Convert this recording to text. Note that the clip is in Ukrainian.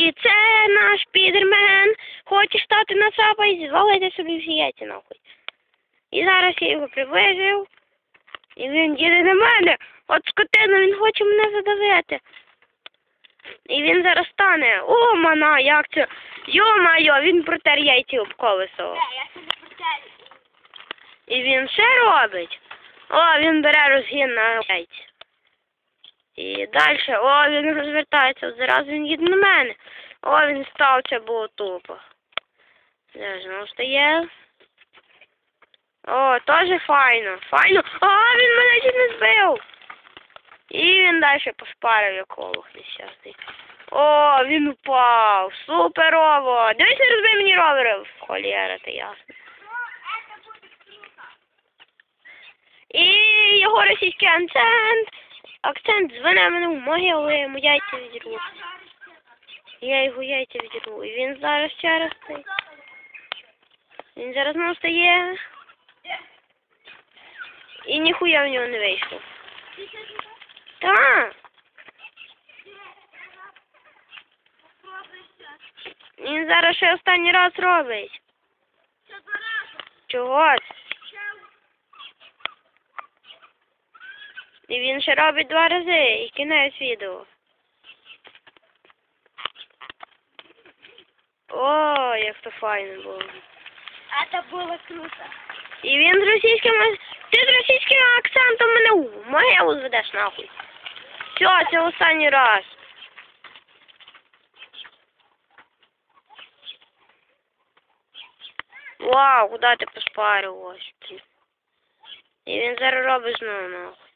І це наш підермен. Хоче стати на сапа і звалити собі всі яйця нахуй. І зараз я його приблизив. І він їде на мене. От скотина, він хоче мене задавити. І він зараз стане. О, мана, як це? Йо-майо, він протер яйці об колесо. Я. І він все робить. О, він бере розгін на яйці. І далі, о, він розвертається, зараз він їде на мене. О, він став, це було тупо. Ж воно стає? О, теж файно, файно. О, він мене чуть не збив. І він далі пошпарив як олух нещасний. О, він упав. Суперово. Дивись, не розбив мені ровери. Холєра, ти ясно. І його російський акцент. Акцент звене мене в могилу, я йому яйця відірву. Я його яйця відірву. І він зараз ще цей. Він зараз ну стає. І ніхуя в нього не вийшло. Так. Він зараз ще останній раз робить. Чого? Ще І він ще робить два рази і кінець відео. О, як то файно було. Это було круто. І він з російським ти з російським акцентом мене в могилу зведеш нахуй. Все, це останній раз. Вау, куди ти поспарив ось? І він зараз робить знову нахуй.